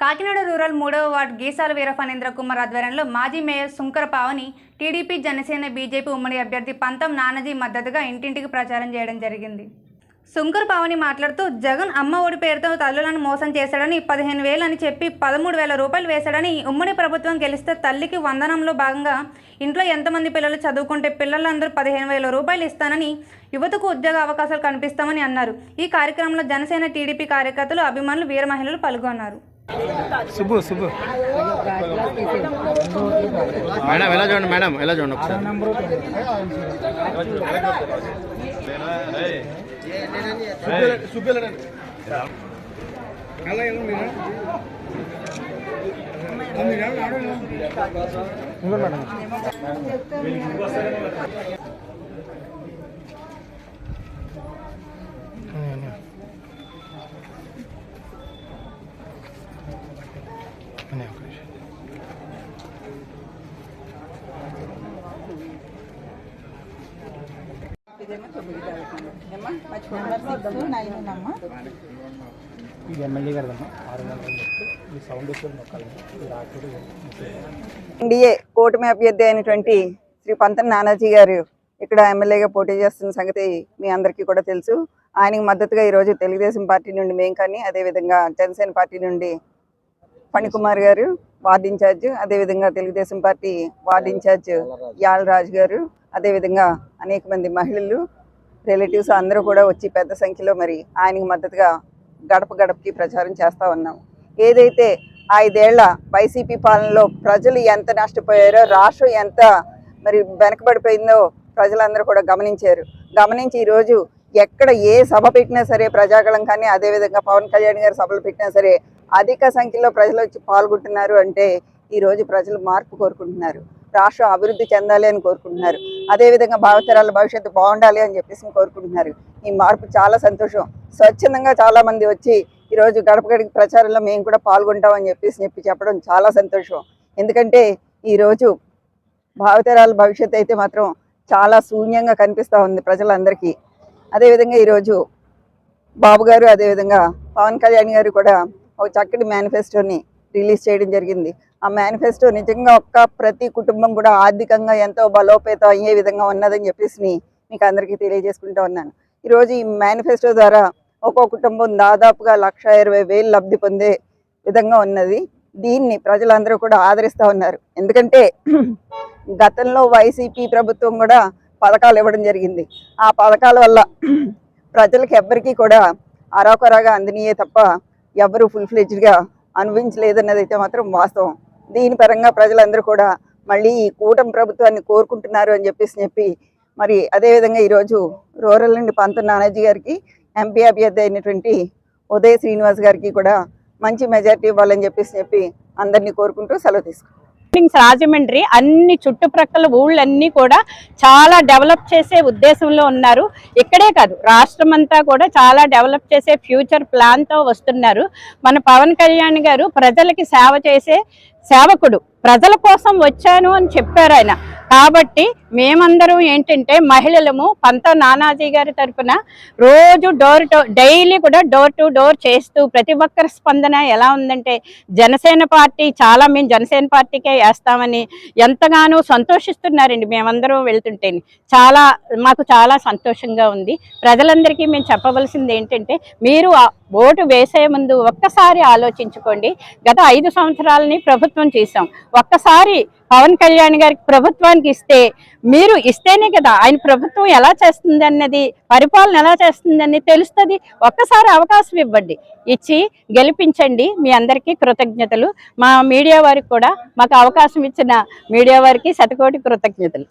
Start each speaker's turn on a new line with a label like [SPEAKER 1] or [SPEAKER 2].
[SPEAKER 1] Kakinada rural మూడవ ward Geesala Veera Phanindra Kumar ఆధ్వర్యంలో మాజీ mayor Shunkara Pavani TDP Janasena BJP ఉమ్మడి అభ్యర్థి పంతం నానాజీ మద్దతుగా ఇంటింటికి ప్రచారం చేయడం జరిగింది. శుంకర్ పావని మాట్లాడుతూ జగన్ అమ్మ ఒడి పేరుతో తల్లులను మోసం చేశాడని పదిహేను వేలు అని చెప్పి పదమూడు వేల రూపాయలు వేశాడని ఉమ్మడి ప్రభుత్వం గెలిస్తే తల్లికి వందనంలో భాగంగా ఇంట్లో ఎంతమంది పిల్లలు చదువుకుంటే పిల్లలందరూ పదిహేను వేల రూపాయలు ఇస్తానని యువతకు ఉద్యోగ అవకాశాలు కనిపిస్తామని అన్నారు. ఈ కార్యక్రమంలో జనసేన టీడీపీ కార్యకర్తలు అభిమానులు వీర మహిళలు పాల్గొన్నారు.
[SPEAKER 2] సుబ్బు సుబ్బు. మేడం ఎలా చూడండి మేడం? ఎలా చూడండి ఒకసారి?
[SPEAKER 3] తొమ్మిది ఏమ్మా? నైన్ అమ్మా ఎన్డీఏ కూటమి అభ్యర్థి అయినటువంటి శ్రీ పంతన నానాజీ గారు ఇక్కడ ఎమ్మెల్యేగా పోటీ చేస్తున్న సంగతి మీ అందరికీ కూడా తెలుసు. ఆయనకి మద్దతుగా ఈరోజు తెలుగుదేశం పార్టీ నుండి మేము కానీ అదేవిధంగా జనసేన పార్టీ నుండి ఫణికుమార్ గారు వార్డ్ ఇన్ఛార్జ్ అదేవిధంగా తెలుగుదేశం పార్టీ వార్డ్ ఇన్ఛార్జ్ యాల్ రాజు గారు అదేవిధంగా అనేక మంది మహిళలు రిలేటివ్స్ అందరూ కూడా వచ్చి పెద్ద సంఖ్యలో మరి ఆయనకి మద్దతుగా గడప గడపకి ప్రచారం చేస్తూ ఉన్నాం. ఏదైతే ఐదేళ్ళ వైసీపీ పాలనలో ప్రజలు ఎంత నష్టపోయారో రాష్ట్రం ఎంత మరి వెనకబడిపోయిందో ప్రజలందరూ కూడా గమనించారు. గమనించి ఈరోజు ఎక్కడ ఏ సభ పెట్టినా సరే ప్రజాగళం కానీ అదేవిధంగా పవన్ కళ్యాణ్ గారి సభలు పెట్టినా సరే అధిక సంఖ్యలో ప్రజలు వచ్చి పాల్గొంటున్నారు అంటే ఈరోజు ప్రజలు మార్పు కోరుకుంటున్నారు. రాష్ట్రం అభివృద్ధి చెందాలి అని కోరుకుంటున్నారు. అదేవిధంగా భావితరాల భవిష్యత్తు బాగుండాలి అని చెప్పేసి కోరుకుంటున్నారు. ఈ మార్పు చాలా సంతోషం. స్వచ్ఛందంగా చాలా మంది వచ్చి ఈరోజు గడప గడికి ప్రచారంలో మేము కూడా పాల్గొంటామని చెప్పేసి చెప్పి చెప్పడం చాలా సంతోషం. ఎందుకంటే ఈరోజు భావితరాల భవిష్యత్తు అయితే మాత్రం చాలా శూన్యంగా కనిపిస్తూ ఉంది ప్రజలందరికీ. అదేవిధంగా ఈరోజు బాబు గారు అదేవిధంగా పవన్ కళ్యాణ్ గారు కూడా ఒక చక్కటి మేనిఫెస్టోని రిలీజ్ చేయడం జరిగింది. ఆ మేనిఫెస్టో నిజంగా ఒక్క ప్రతి కుటుంబం కూడా ఆర్థికంగా ఎంతో బలోపేతం అయ్యే విధంగా ఉన్నదని చెప్పేసి మీకు అందరికీ తెలియజేసుకుంటూ ఉన్నాను. ఈరోజు ఈ మేనిఫెస్టో ద్వారా ఒక్కో కుటుంబం దాదాపుగా లక్ష ఇరవై వేలు లబ్ధి పొందే విధంగా ఉన్నది. దీన్ని ప్రజలందరూ కూడా ఆదరిస్తూ ఉన్నారు. ఎందుకంటే గతంలో వైసీపీ ప్రభుత్వం కూడా పథకాలు ఇవ్వడం జరిగింది. ఆ పథకాల వల్ల ప్రజలకు ఎవ్వరికీ కూడా అరాకొరాగా అందినయే తప్ప ఎవరు ఫుల్ ఫ్లెజ్డ్గా అనుభవించలేదన్నది అయితే మాత్రం వాస్తవం. దీని పరంగా ప్రజలందరూ కూడా మళ్ళీ ఈ కూటమి ప్రభుత్వాన్ని కోరుకుంటున్నారు అని చెప్పేసి చెప్పి మరి అదేవిధంగా ఈరోజు రూరల్ నుండి పంత నానాజీ గారికి ఎంపీ అభ్యర్థి అయినటువంటి ఉదయ శ్రీనివాస్ గారికి కూడా మంచి మెజార్టీ ఇవ్వాలని చెప్పేసి చెప్పి అందరినీ కోరుకుంటూ సెలవు తీసుకున్నాం
[SPEAKER 4] బిల్డింగ్స్ రాజమండ్రి అన్ని చుట్టుప్రక్కల ఊళ్ళన్నీ కూడా చాలా డెవలప్ చేసే ఉద్దేశంలో ఉన్నారు. ఇక్కడే కాదు రాష్ట్రం అంతా కూడా చాలా డెవలప్ చేసే ఫ్యూచర్ ప్లాన్తో వస్తున్నారు. మన పవన్ కళ్యాణ్ గారు ప్రజలకి సేవ చేసే సేవకుడు. ప్రజల కోసం వచ్చాను అని చెప్పారు ఆయన. కాబట్టి మేమందరూ ఏంటంటే మహిళలము పంత నానాజీ గారి తరపున రోజు డోర్ టు డైలీ కూడా డోర్ టు డోర్ చేస్తూ ప్రతి ఒక్కరి స్పందన ఎలా ఉందంటే జనసేన పార్టీ చాలా మేము జనసేన పార్టీకే వేస్తామని ఎంతగానో సంతోషిస్తున్నారండి మేమందరూ వెళ్తుంటే. చాలా మాకు చాలా సంతోషంగా ఉంది. ప్రజలందరికీ మేము చెప్పవలసింది ఏంటంటే మీరు ఓటు వేసే ముందు ఒక్కసారి ఆలోచించుకోండి. గత ఐదు సంవత్సరాలని ప్రభుత్వం చేశాం. ఒక్కసారి పవన్ కళ్యాణ్ గారికి ప్రభుత్వానికి ఇస్తే మీరు ఇస్తేనే కదా ఆయన ప్రభుత్వం ఎలా చేస్తుంది అన్నది పరిపాలన ఎలా చేస్తుంది అన్నది తెలుస్తుంది. ఒక్కసారి అవకాశం ఇవ్వండి. ఇచ్చి గెలిపించండి. మీ అందరికీ కృతజ్ఞతలు. మా మీడియా వారికి కూడా మాకు అవకాశం ఇచ్చిన మీడియా వారికి శతకోటి కృతజ్ఞతలు.